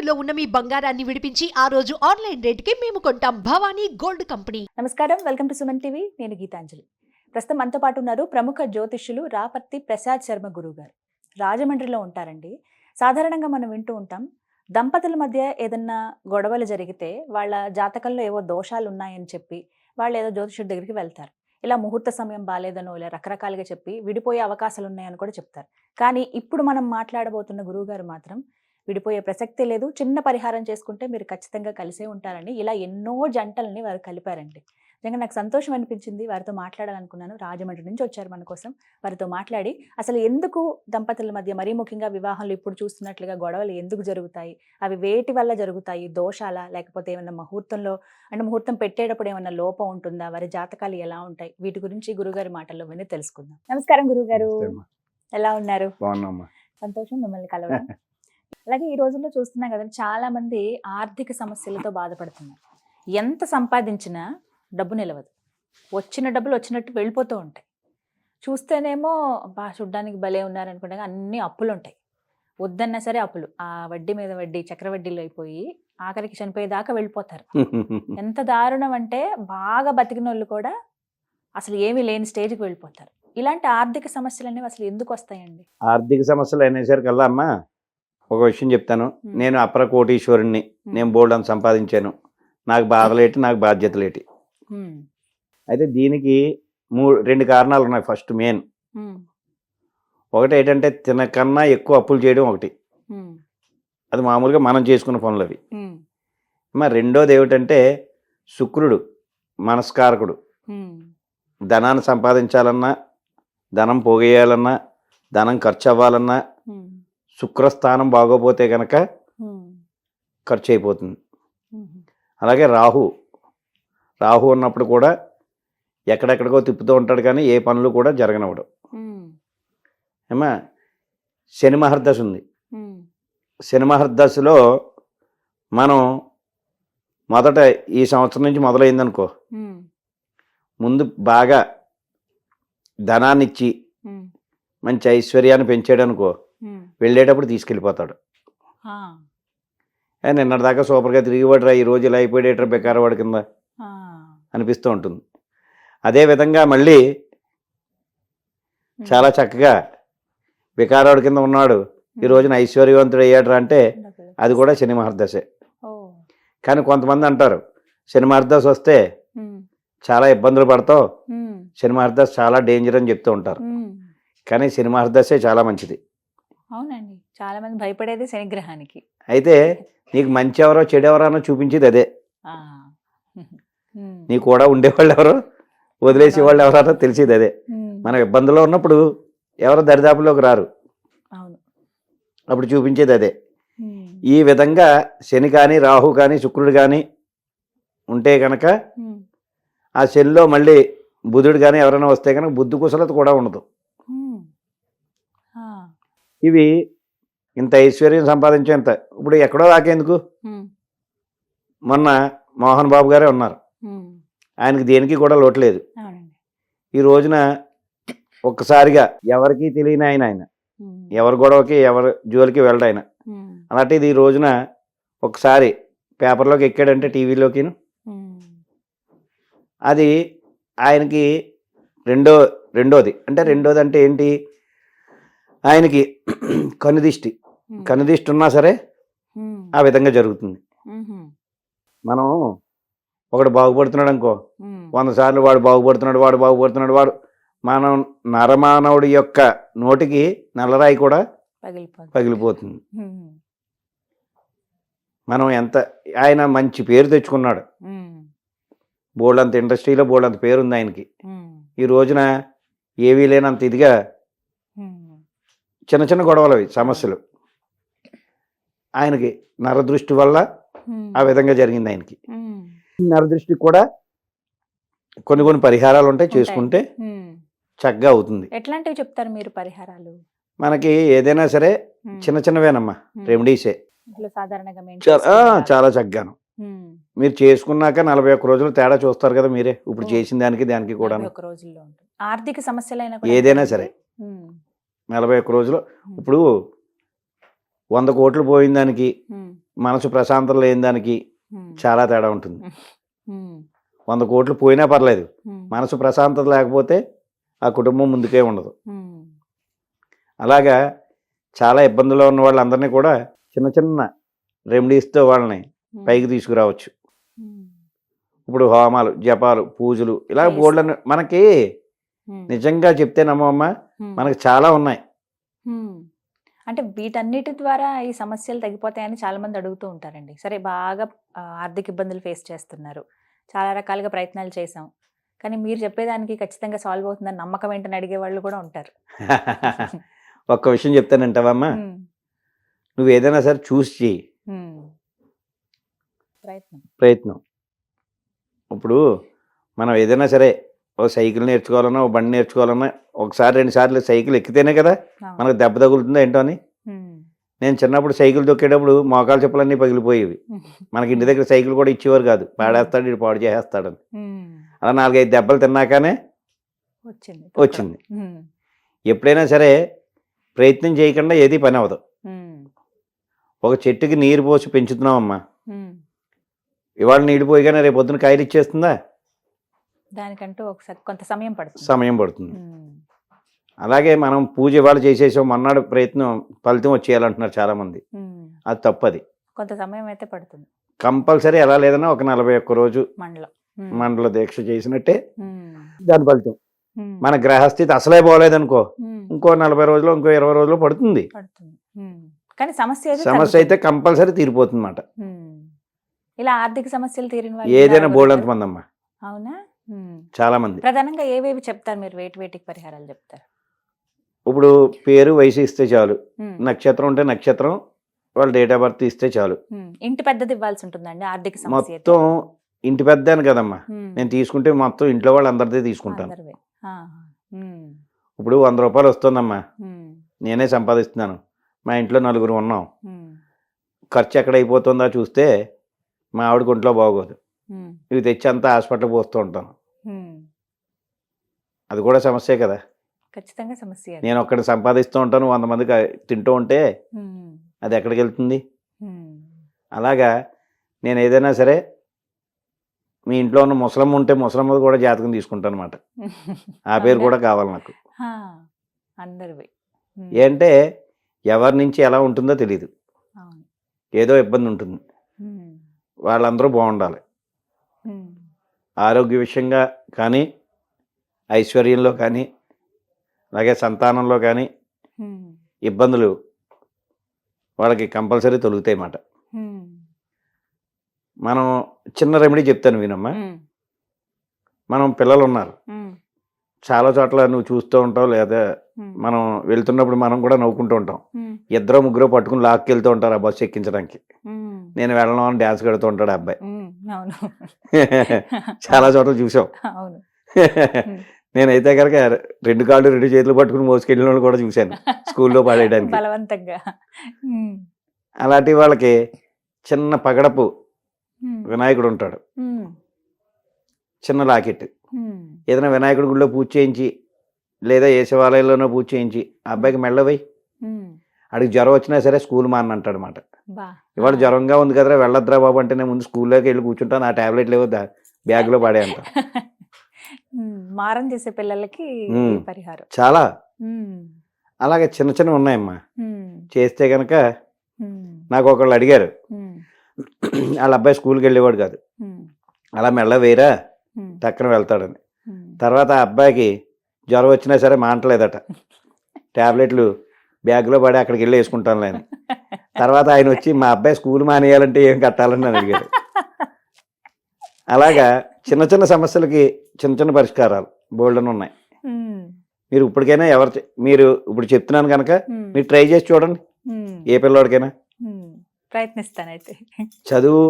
తాకట్టులో ఉన్న మీ బంగారాన్ని విడిపించి ఆ రోజు ఆన్లైన్ రేటుకి మేము కొంటాం. Bhavani gold company. నమస్కారం. Welcome to Suman TV. నేను గీతాంజలి. ప్రస్తుతం మనతో పాటు ఉన్నారు ప్రముఖ జ్యోతిష్యులు రాపర్తి ప్రసాద్ శర్మ గురువు గారు రాజమండ్రిలో ఉంటారండి. సాధారణంగా మనం వింటూ ఉంటాం. దంపతుల మధ్య ఏదన్నా గొడవలు జరిగితే వాళ్ళ జాతకంలో ఏవో దోషాలు ఉన్నాయని చెప్పి వాళ్ళు ఏదో జ్యోతిష్యుడి దగ్గరికి వెళ్తారు. ఇలా ముహూర్త సమయం బాగాలేదనో ఇలా రకరకాలుగా చెప్పి విడిపోయే అవకాశాలు ఉన్నాయని కూడా చెప్తారు. కానీ ఇప్పుడు మనం మాట్లాడబోతున్న గురువు గారు మాత్రం విడిపోయే ప్రసక్తే లేదు. చిన్న పరిహారం చేసుకుంటే మీరు ఖచ్చితంగా కలిసే ఉంటారని ఇలా ఎన్నో జంటల్ని వారు కలిపారండి. నిజంగా నాకు సంతోషం అనిపించింది వారితో మాట్లాడాలనుకున్నాను. రాజమండ్రి నుంచి వచ్చారు మన కోసం వారితో మాట్లాడి అసలు ఎందుకు దంపతుల మధ్య మరీ ముఖ్యంగా వివాహాలు ఇప్పుడు చూస్తున్నట్లుగా గొడవలు ఎందుకు జరుగుతాయి? అవి వేటి వల్ల జరుగుతాయి? దోషాల? లేకపోతే ఏమైనా ముహూర్తంలో అంటే ముహూర్తం పెట్టేటప్పుడు ఏమైనా లోపం ఉంటుందా? వారి జాతకాలు ఎలా ఉంటాయి? వీటి గురించి గురుగారి మాటల్లో విని తెలుసుకుందాం. నమస్కారం గురుగారు. ఎలా ఉన్నారు? సంతోషం. మిమ్మల్ని కలవడం. అలాగే ఈ రోజుల్లో చూస్తున్నాం కదండి చాలా మంది ఆర్థిక సమస్యలతో బాధపడుతున్నారు. ఎంత సంపాదించినా డబ్బు నిలవదు. వచ్చిన డబ్బులు వచ్చినట్టు వెళ్ళిపోతూ ఉంటాయి. చూస్తేనేమో బా చూడ్డానికి భలే ఉన్నారనుకుంటే అన్ని అప్పులు ఉంటాయి. వద్దన్నా సరే అప్పులు. ఆ వడ్డీ మీద వడ్డీ చక్రవడ్డీలు అయిపోయి ఆఖరికి చనిపోయేదాకా వెళ్ళిపోతారు. ఎంత దారుణం అంటే బాగా బతికిన వాళ్ళు కూడా అసలు ఏమీ లేని స్టేజ్కి వెళ్ళిపోతారు. ఇలాంటి ఆర్థిక సమస్యలు అనేవి అసలు ఎందుకు వస్తాయండి? ఆర్థిక సమస్యలు అనేసరికల్లా అమ్మా ఒక విషయం చెప్తాను. నేను అప్ర కోటీశ్వరుణ్ణి నేను బోల్డ్ అని సంపాదించాను నాకు బాధలేటి నాకు బాధ్యతలేటి. అయితే దీనికి మూ రెండు కారణాలు ఉన్నాయి ఫస్ట్ మెయిన్. ఒకటి ఏంటంటే తినకన్నా ఎక్కువ అప్పులు చేయడం ఒకటి. అది మామూలుగా మనం చేసుకున్న పనులు అవి. మరి రెండోది ఏమిటంటే శుక్రుడు మనస్కారకుడు. ధనాన్ని సంపాదించాలన్నా ధనం పోగేయాలన్నా ధనం ఖర్చు అవ్వాలన్నా. శుక్రస్థానం బాగోపోతే కనుక. ఖర్చు అయిపోతుంది. అలాగే రాహు రాహు ఉన్నప్పుడు కూడా ఎక్కడెక్కడికో తిప్పుతూ ఉంటాడు కానీ ఏ పనులు కూడా జరగనివ్వడు. ఏమా శని మహర్దశ ఉంది. శని మహర్దశలో మనం మొదట ఈ సంవత్సరం నుంచి మొదలైందనుకో. ముందు బాగా ధనాన్ని ఇచ్చి హ్మ్. మంచి ఐశ్వర్యాన్ని పెంచాడనుకో. వెళ్ళేటప్పుడు తీసుకెళ్ళిపోతాడు ఆ. ఏ నిన్నటిదాకా సూపర్గా తిరిగిపడరా ఈ రోజు ఇలా అయిపోయేటరా బెకారవాడి కింద. అనిపిస్తూ ఉంటుంది అదే విధంగా మళ్ళీ. చాలా చక్కగా వికారాడు కింద ఉన్నాడు ఈ రోజున ఐశ్వర్యవంతుడు అయ్యాడు అంటే. అది కూడా శని మహర్దశే. కానీ కొంతమంది అంటారు శని మహర్దశ వస్తే. చాలా ఇబ్బందులు పడతావు. శని మహర్దశ చాలా డేంజర్ అని చెప్తూ ఉంటారు. కానీ శని మహర్దశే చాలా మంచిది అవునండి చాలా మంది భయపడేది శనిగ్రహానికి అయితే నీకు మంచి ఎవరో చెడు ఎవరో అన్నో చూపించేది అదే. నీ కూడా ఉండేవాళ్ళు ఎవరో వదిలేసే వాళ్ళు ఎవరో తెలిసేది అదే. మనం ఇబ్బందుల్లో ఉన్నప్పుడు ఎవరు దరిదాపులోకి రారు అవును అప్పుడు చూపించేది అదే. ఈ విధంగా శని కానీ రాహు కానీ శుక్రుడు కానీ ఉంటే కనుక. ఆ శనిలో మళ్ళీ బుధుడు కానీ ఎవరైనా వస్తే కనుక బుద్ధి కుశలత కూడా ఉండదు. ఇవి ఇంత ఐశ్వర్యం సంపాదించేంత ఇప్పుడు ఎక్కడో దాకేందుకు హ్మ్. మొన్న మోహన్ బాబు గారే ఉన్నారు. ఆయనకి దేనికి కూడా లోటు లేదు అవునండి ఈ రోజున ఒక్కసారిగా ఎవరికీ తెలియని ఆయన ఆయన. ఎవరి గొడవకి ఎవరి జోలికి వెళ్ళడు ఆయన. అలాంటిది ఈ రోజున ఒకసారి పేపర్లోకి ఎక్కాడంటే టీవీలోకి. అది ఆయనకి రెండో రెండోది అంటే రెండోది అంటే ఏంటి ఆయనకి కనుదిష్టి. కనుదిష్టి ఉన్నా సరే. ఆ విధంగా జరుగుతుంది. మనం ఒకడు బాగుపడుతున్నాడు అనుకో. వంద సార్లు వాడు బాగుపడుతున్నాడు వాడు బాగుపడుతున్నాడు వాడు మనం నరమానవుడి యొక్క నోటికి నల్లరాయి కూడా పగిలిపోతుంది. మనం ఎంత ఆయన మంచి పేరు తెచ్చుకున్నాడు హ్మ్. బోల్డంత ఇండస్ట్రీలో బోల్డంత పేరు ఉంది ఆయనకి. ఈ రోజున ఏవీ లేనంత ఇదిగా. చిన్న చిన్న గొడవలు అవి సమస్యలు ఆయనకి నరదృష్టి వల్ల. ఆ విధంగా జరిగింది ఆయనకి హ్మ్. నరదృష్టికి కూడా కొన్ని కొన్ని పరిహారాలు ఉంటాయి చేసుకుంటే. చక్కగా అవుతుంది ఎట్లాంటివి చెప్తారు మీరు పరిహారాలు మనకి ఏదైనా సరే. చిన్న చిన్నవేనమ్మా. రెమెడీసే చాలా చక్కగాను. మీరు చేసుకున్నాక నలభై ఒక్క రోజులు తేడా చూస్తారు కదా మీరే ఇప్పుడు. చేసిన దానికి దానికి కూడా ఆర్థిక సమస్యలైనా ఏదైనా? సరే. నలభై ఒక్క రోజులు. ఇప్పుడు వంద కోట్లు పోయిన దానికి. మనసు ప్రశాంతత లేని దానికి చాలా తేడా ఉంటుంది. వంద కోట్లు పోయినా పర్లేదు. మనసు ప్రశాంతత లేకపోతే ఆ కుటుంబం ముందుకే ఉండదు. అలాగా చాలా ఇబ్బందుల్లో ఉన్న వాళ్ళందరినీ కూడా చిన్న చిన్న రెమెడీస్తో వాళ్ళని పైకి తీసుకురావచ్చు. ఇప్పుడు హోమాలు జపాలు పూజలు ఇలా బోల్డ్ మనకి నిజంగా చెప్తే నమ్మమ్మ మనకి చాలా ఉన్నాయి. అంటే వీటన్నిటి ద్వారా ఈ సమస్యలు తగ్గిపోతాయని చాలా మంది అడుగుతూ ఉంటారండి. సరే బాగా ఆర్థిక ఇబ్బందులు ఫేస్ చేస్తున్నారు. చాలా రకాలుగా ప్రయత్నాలు చేసాం కానీ మీరు చెప్పేదానికి ఖచ్చితంగా సాల్వ్ అవుతుందని నమ్మకం ఏంటని అడిగే వాళ్ళు కూడా ఉంటారు. ఒక్క విషయం చెప్తానంటావమ్మా నువ్వు ఏదైనా సరే చూసి చెయ్యి. ప్రయత్నం. ప్రయత్నం. ఇప్పుడు మనం ఏదైనా సరే ఓ సైకిల్ నేర్చుకోవాలన్నా ఓ బండి నేర్చుకోవాలన్నా ఒకసారి రెండు సార్లు సైకిల్ ఎక్కితేనే కదా. మనకు దెబ్బ తగులుతుందో ఏంటో అని? నేను చిన్నప్పుడు సైకిల్ తొక్కేటప్పుడు మోకాలు చెప్పులన్నీ పగిలిపోయేవి. మనకి ఇంటి దగ్గర సైకిల్ కూడా ఇచ్చేవారు కాదు. పాడేస్తాడు ఇటు పాడు చేసేస్తాడని. అలా నాలుగైదు దెబ్బలు తిన్నాకనే వచ్చింది. వచ్చింది. ఎప్పుడైనా సరే ప్రయత్నం చేయకుండా ఏది పని అవ్వదు. ఒక చెట్టుకి నీరు పోసి పెంచుతున్నామమ్మా. ఇవాళ నీళ్ళు పోయిగానే రేపు పొద్దున కాయలు ఇచ్చేస్తుందా? దానికంటూ ఒకసారి కొంత సమయం పడుతుంది. సమయం పడుతుంది. అలాగే మనం పూజ ఇవాళ చేసేసాం మన్నాడు ప్రయత్నం ఫలితం వచ్చేయాలంటున్నారు చాలా మంది. అది తప్పది. కొంత సమయం అయితే పడుతుంది. కంపల్సరీ ఎలా లేదన్నా ఒక నలభై ఒక్క రోజు మండలం. దీక్ష చేసినట్టే దాని ఫలితం. మన గ్రహస్థితి అసలే పోలేదనుకో ఇంకో నలభై రోజులు ఇంకో ఇరవై రోజులు పడుతుంది. కానీ సమస్య సమస్య అయితే. కంపల్సరీ తీరిపోతుంది అన్నమాట. ఇలా ఆర్థిక సమస్యలు తీరిన ఏదైనా ఉన్నారు బోల్డంత కదా? మంది అమ్మా అవునా. చాలా మంది ప్రధానంగా ఏవేవి చెప్తారు మీరు? వేటి వేటికి పరిహారాలు చెప్తారు? ఇప్పుడు పేరు వయసు ఇస్తే చాలు. నక్షత్రం ఉంటే నక్షత్రం వాళ్ళ డేట్ ఆఫ్ బర్త్ ఇస్తే చాలు. ఇంటి పెద్దది ఇవ్వాల్సి ఉంటుందండి ఆర్థిక. మొత్తం ఇంటి పెద్దాను కదమ్మా. నేను తీసుకుంటే మొత్తం ఇంట్లో వాళ్ళందరిదే తీసుకుంటాను. అందరివే. ఆ, ఉమ్, ఇప్పుడు వంద రూపాయలు వస్తుందమ్మా. నేనే సంపాదిస్తున్నాను. మా ఇంట్లో నలుగురు ఉన్నాం. ఖర్చు ఎక్కడ అయిపోతుందా చూస్తే మా ఆవిడ ఒంట్లో బాగోదు. ఇవి తెచ్చి అంతా హాస్పిటల్ పోస్తూ ఉంటాను. అది కూడా సమస్యే కదా. ఖచ్చితంగా సమస్య. నేను ఒక్కడిని సంపాదిస్తూ ఉంటాను వంద మందికి తింటూ ఉంటే అది ఎక్కడికి వెళ్తుంది? అలాగా నేను ఏదైనా సరే మీ ఇంట్లో ఉన్న ముసలమ్మ ఉంటే ముసలమ్మ కూడా జాతకం తీసుకుంటాను అనమాట ఆ పేరు? కూడా కావాలి నాకు. అందరివి. ఉమ్, ఏంటే ఎవరి నుంచి ఎలా ఉంటుందో తెలియదు ఏదో ఇబ్బంది ఉంటుంది. వాళ్ళందరూ బాగుండాలి. ఆరోగ్య విషయంగా కానీ ఐశ్వర్యంలో కానీ అలాగే సంతానంలో కానీ ఇబ్బందులు వాళ్ళకి కంపల్సరీ తొలుగుతాయి అన్నమాట. ఉమ్, మనం చిన్న రెమెడీ చెప్తాను వినమ్మా. మనం పిల్లలు ఉన్నారు చాలా చోట్ల నువ్వు చూస్తూ ఉంటావు లేదా మనం వెళ్తున్నప్పుడు మనం కూడా నవ్వుకుంటూ ఉంటాం. ఇద్దరు ముగ్గురు పట్టుకుని లాక్కెళ్తూ ఉంటారు ఆ బస్సు ఎక్కించడానికి. నేను వెళ్ళను అని డ్యాన్స్ కడుతూ ఉంటాడు అబ్బాయి. చాలా చోట్ల చూసాం. నేనైతే కనుక రెండు కాళ్ళు రెండు చేతులు పట్టుకుని మోసుకెళ్ళిన వాళ్ళు కూడా చూశాను స్కూల్లో పాడేయడానికి. బలవంతంగా. అలాంటి వాళ్ళకి చిన్న పగడపు వినాయకుడు ఉంటాడు. చిన్న లాకెట్. ఏదైనా వినాయకుడి గుడిలో పూజ చేయించి లేదా ఏ శివాలయంలోనో పూజ చేయించి ఆ అబ్బాయికి మెళ్ళవై ఆడికి జ్వరం వచ్చినా సరే స్కూల్ మాన్న అంటాడు అనమాట ఇవాళ జ్వరంగా ఉంది కదరా వెళ్ళొద్దురా బాబు అంటే నేను ముందు స్కూల్లోకి వెళ్ళి కూర్చుంటాను ఆ టాబ్లెట్ లేవో దా- బ్యాగ్లో పడే అంట మారం చేసే పిల్లలకి పరిహారం. చాలా. అలాగే చిన్న చిన్న ఉన్నాయమ్మా. చేస్తే కనుక నాకు ఒకళ్ళు అడిగారు. వాళ్ళ అబ్బాయి స్కూల్కి వెళ్ళేవాడు కాదు. అలా మెల్ల వేరా టక్కన వెళ్తాడని. తర్వాత ఆ అబ్బాయికి జ్వరం వచ్చినా సరే మాంటలేదట టాబ్లెట్లు బ్యాగ్లో పడి అక్కడికి వెళ్ళి వేసుకుంటాను అని. తర్వాత ఆయన వచ్చి మా అబ్బాయి స్కూల్ మానేయాలంటే ఏం కట్టాలని నన్ను అడిగాడు అలాగా చిన్న చిన్న సమస్యలకి చిన్న చిన్న పరిష్కారాలు బోల్డన్ ఉన్నాయి. మీరు ఇప్పటికైనా ఎవరు మీరు ఇప్పుడు చెప్తున్నాను కనుక మీరు ట్రై చేసి చూడండి. ఏ పిల్లోడికైనా. ప్రయత్నిస్తానైతే. చదువు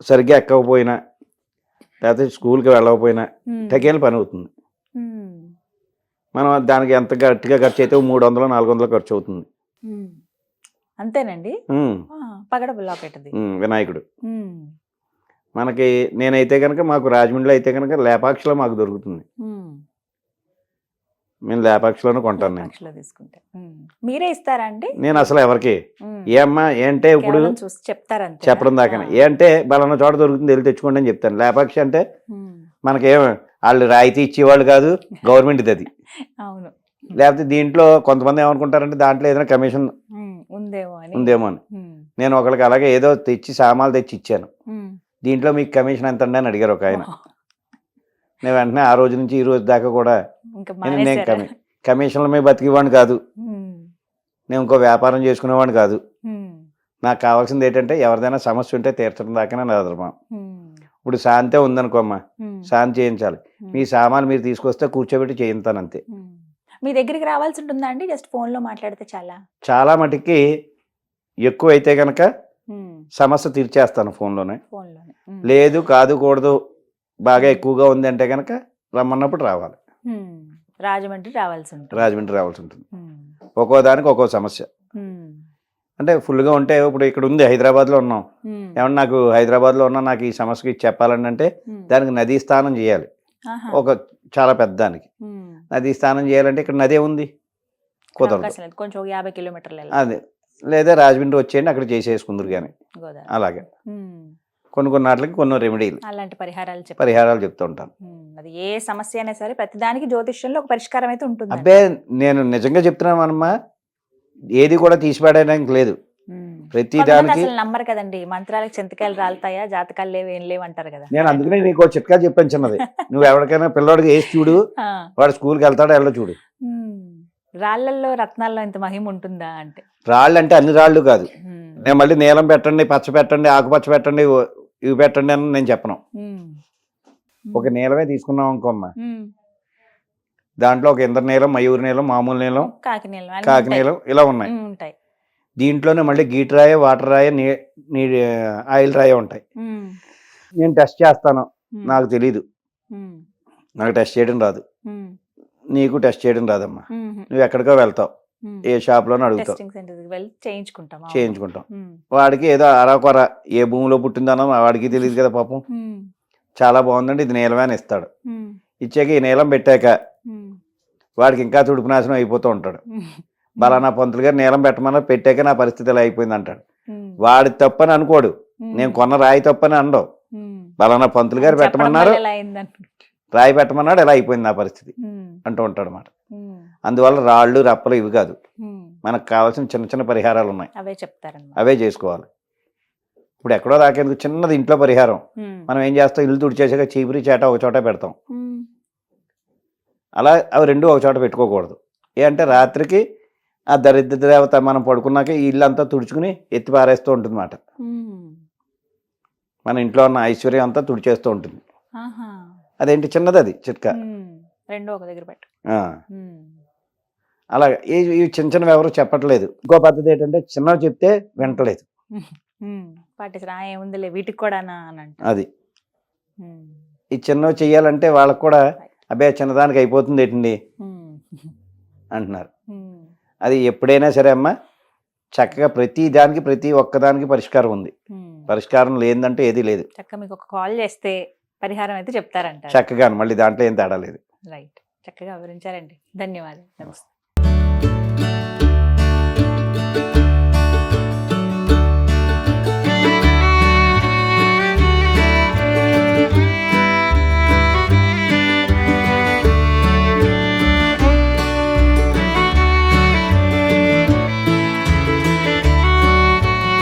సరిగ్గా ఎక్కకపోయినా లేకపోతే స్కూల్కి వెళ్ళకపోయినా తగ్గేలా పని అవుతుంది. మనం దానికి ఎంత గట్టిగా ఖర్చు అయితే మూడు వందలు నాలుగు వందలు ఖర్చు అవుతుంది. అంతేనండి? పగడ వినాయకుడు. మనకి నేనైతే కనుక మాకు రాజమండ్రిలో అయితే కనుక లేపాక్షిలో మాకు దొరుకుతుంది. మేము లేపాక్షలోనే కొంటాను నేను. తీసుకుంటే. మీరే ఇస్తారా అండి? నేను అసలు ఎవరికి? ఉమ్. ఏ అమ్మా ఏంటే ఇప్పుడు చెప్తారంతే చెప్పడం దాకా ఏంటే బలన్న చోట దొరుకుతుంది వెళ్ళి తెచ్చుకోండి అని చెప్తాను. లేపాక్షి అంటే మనకేం వాళ్ళు రాయితీ ఇచ్చేవాళ్ళు కాదు గవర్నమెంట్ది అది. అవును. లేకపోతే దీంట్లో కొంతమంది ఏమనుకుంటారంటే దాంట్లో ఏదైనా కమిషన్ ఉందేమో అని. ఉందేమో అని. నేను ఒకరికి అలాగే ఏదో తెచ్చి సామాన్లు తెచ్చి ఇచ్చాను. దీంట్లో మీకు కమిషన్ ఎంత అండి అని అడిగారు ఒక ఆయన. నేను వెంటనే ఆ రోజు నుంచి ఈ రోజు దాకా కూడా నేను? కమి కమిషన్ల మీద బతికేవాడిని కాదు. నేను ఇంకో వ్యాపారం చేసుకునేవాడిని కాదు. నాకు కావాల్సింది ఏంటంటే ఎవరిదైనా సమస్య ఉంటే తీర్చడం దాకా నా ధర్మం ఇప్పుడు శాంతే ఉందనుకోమ్మా శాంతి చేయించాలి. మీ సామాన్లు మీరు తీసుకొస్తే కూర్చోబెట్టి చేయించాను అంతే. మీ దగ్గరికి రావాల్సి ఉంటుందా అండి? జస్ట్ ఫోన్లో మాట్లాడితే చాలా. చాలా మటుకి ఎక్కువ అయితే కనుక సమస్య తీర్చేస్తాను ఫోన్లోనే. ఫోన్లోనే ఉమ్, లేదు కాదు కూడదు బాగా ఎక్కువగా ఉంది అంటే కనుక రమ్మన్నప్పుడు రావాలి. రాజమండ్రి రావాల్సి ఉంటుంది. రాజమండ్రి రావాల్సి ఉంటుంది. ఒక్కో దానికి ఒక్కో సమస్య. అంటే ఫుల్గా ఉంటే ఇప్పుడు ఇక్కడ ఉంది హైదరాబాద్లో ఉన్నాం. ఏమన్నా నాకు హైదరాబాద్లో ఉన్నా నాకు ఈ సమస్యకి చెప్పాలని అంటే. దానికి నదీ స్థానం చేయాలి. ఒక చాలా పెద్ద దానికి. నదీ స్థానం చేయాలంటే ఇక్కడ నదే ఉంది కుదరదు. కొంచెం యాభై కిలోమీటర్లు. అదే. లేదా రాజమండ్రి వచ్చేయండి అక్కడ చేసేసుకుందరు కానీ అలాగే. కొన్ని కొన్ని వాటికి కొన్ని రెమెడీలు అలాంటి పరిహారాలు పరిహారాలు చెప్తూ ఉంటాను అది ఏ సమస్య అయినా సరే ప్రతిదానికి జ్యోతిష్యంలో ఒక పరిష్కారం అయితే ఉంటుంది అబ్బే నేను నిజంగా చెప్తున్నాను అనమ్మా ఏది కూడా తీసిపడడానికి లేదు. ప్రతి దానికి నమ్మరు కదండి. మంత్రాలకు చింతకాయలు రాలుతాయా జాతకాలు లేవు ఏం లేవు అంటారు కదా. నేను అందుకనే నీకు చిట్కా చెప్పాను చిన్నది. నువ్వు ఎవరికైనా పిల్లోడికి వేసి చూడు వాడు స్కూల్కి వెళ్తాడో వెళ్ళో చూడు. ఉమ్. రాళ్ళల్లో రత్నాల్లో ఇంత మహిమ ఉంటుందా అంటే? రాళ్ళు అంటే అన్ని రాళ్ళు కాదు. నేను మళ్ళీ నీలం పెట్టండి పచ్చ పెట్టండి ఆకుపచ్చ పెట్టండి ఇవి పెట్టండి అని నేను చెప్పను. ఒక నీలమే తీసుకున్నాం అనుకోమ్మా. దాంట్లో ఒక ఇంద్ర నీలం మయూరి నీలం మామూలు నీలం కాకి అన్నీ కాకి. నీలం ఇలా ఉన్నాయి. ఉంటాయి. దీంట్లోనే మళ్ళీ గీట్ రాయ వాటర్ రాయ నీ నీ ఆయిల్ రాయ ఉంటాయి. నేను టెస్ట్ చేస్తాను. నాకు తెలీదు. నాకు టెస్ట్ చేయడం రాదు. నీకు టెస్ట్ చేయడం రాదమ్మా. నువ్వు ఎక్కడికో వెళ్తావు. ఏ షాప్లోనే అడుగుతావు. చేయించుకుంటాం. వాడికి ఏదో అరాకొర ఏ భూమిలో పుట్టిందనో వాడికి తెలియదు కదా పాపం. చాలా బాగుందండి ఇది నీలమే అని ఇస్తాడు. ఇచ్చాక ఈ నీలం పెట్టాక వాడికి ఇంకా తుడుపు నాశనం అయిపోతూ ఉంటాడు. బలానా పంతులు గారు నీలం పెట్టమన్నా పెట్టాక నా పరిస్థితి ఇలా అయిపోయింది అంటాడు. వాడి తప్పని అనుకోడు. నేను కొన్న రాయి తప్పని అనడు. బలానా పంతులు గారు పెట్టమన్నారు. రాయి పెట్టమన్నాడు ఇలా అయిపోయింది నా పరిస్థితి అంటూ ఉంటాడు అన్నమాట ఉమ్, అందువల్ల రాళ్ళు రప్పలు ఇవి కాదు. మనకు కావాల్సిన చిన్న చిన్న పరిహారాలు ఉన్నాయి. అవే చెప్తారన్నమాట. అవే చేసుకోవాలి. ఇప్పుడు ఎక్కడో దాకేందుకు చిన్నది ఇంట్లో పరిహారం. మనం ఏం చేస్తాం? ఇల్లు తుడిచేసాక చీపురి చేట ఒక చోట పెడతాం. అలా అవి రెండు ఒక చోట పెట్టుకోకూడదు. ఏ అంటే రాత్రికి ఆ దరిద్ర దేవత మనం పడుకున్నాక ఈ ఇల్లు అంతా తుడుచుకుని ఎత్తి పారేస్తూ ఉంటుంది అన్నమాట ఉమ్. మన ఇంట్లో ఉన్న ఐశ్వర్యం అంతా తుడిచేస్తూ ఉంటుంది. అదేంటి చిన్నది అది చిట్కా? రెండో ఒక దగ్గర పెట్టు. అలాగే ఈ చిన్న చిన్నవి ఎవరు చెప్పట్లేదు. ఇంకో పద్ధతి ఏంటంటే చిన్నవి చెప్తే వింటలేదు. ఏముందిలే వీటికి అంట అది. ఈ చిన్నవి చెయ్యాలంటే వాళ్ళకు కూడా అబ్బే చిన్నదానికి అయిపోతుంది ఏంటండి? అంటున్నారు. అది ఎప్పుడైనా సరే అమ్మా చక్కగా ప్రతి దానికి ప్రతి ఒక్కదానికి పరిష్కారం ఉంది. పరిష్కారం లేదంటే ఏది లేదు. చక్కగా మీకు ఒక కాల్ చేస్తే పరిహారం అయితే చెప్తారంట చక్కగా మళ్ళీ దాంట్లో ఏం తేడా లేదు. రైట్. చక్కగా వివరించారండి. ధన్యవాదాలు. నమస్తే.